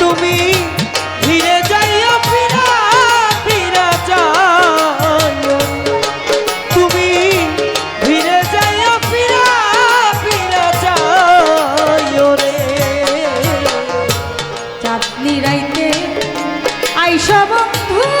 তুমি ফিরে যাইও, ফিরা ফিরা যাইও। তুমি ফিরে যাইও, ফিরা ফিরা যাইও রে। চাঁদনি রাইতে আইসা বন্ধু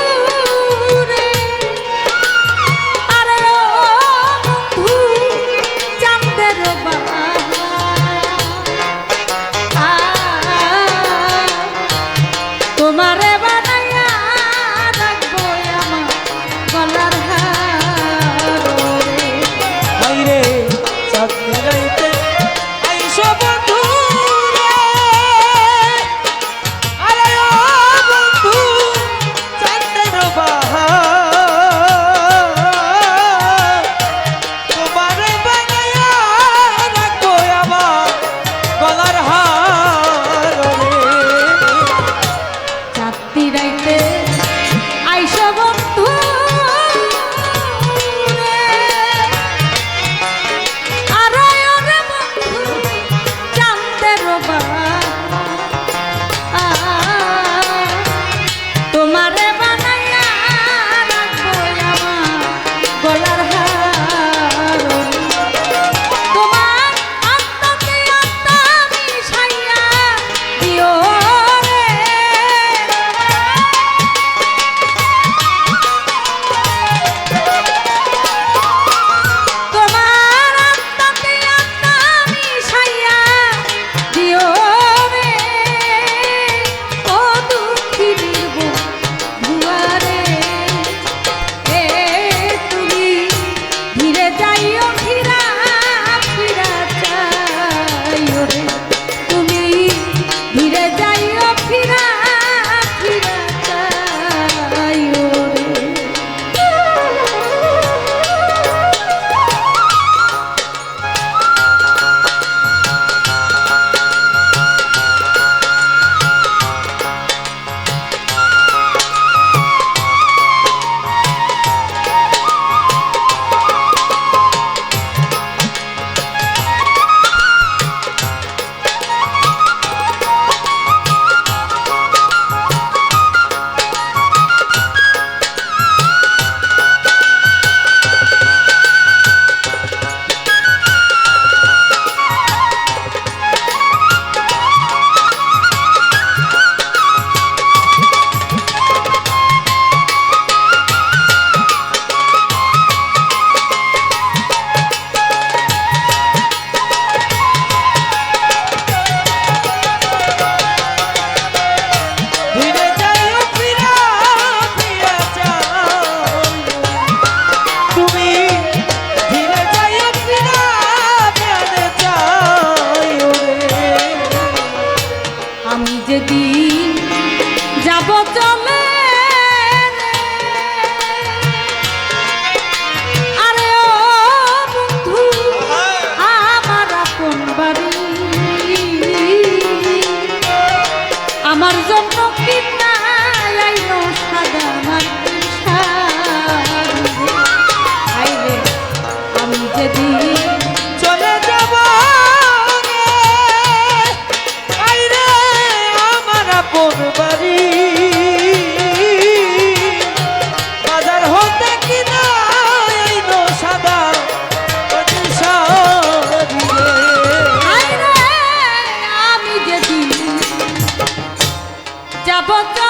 যাব তো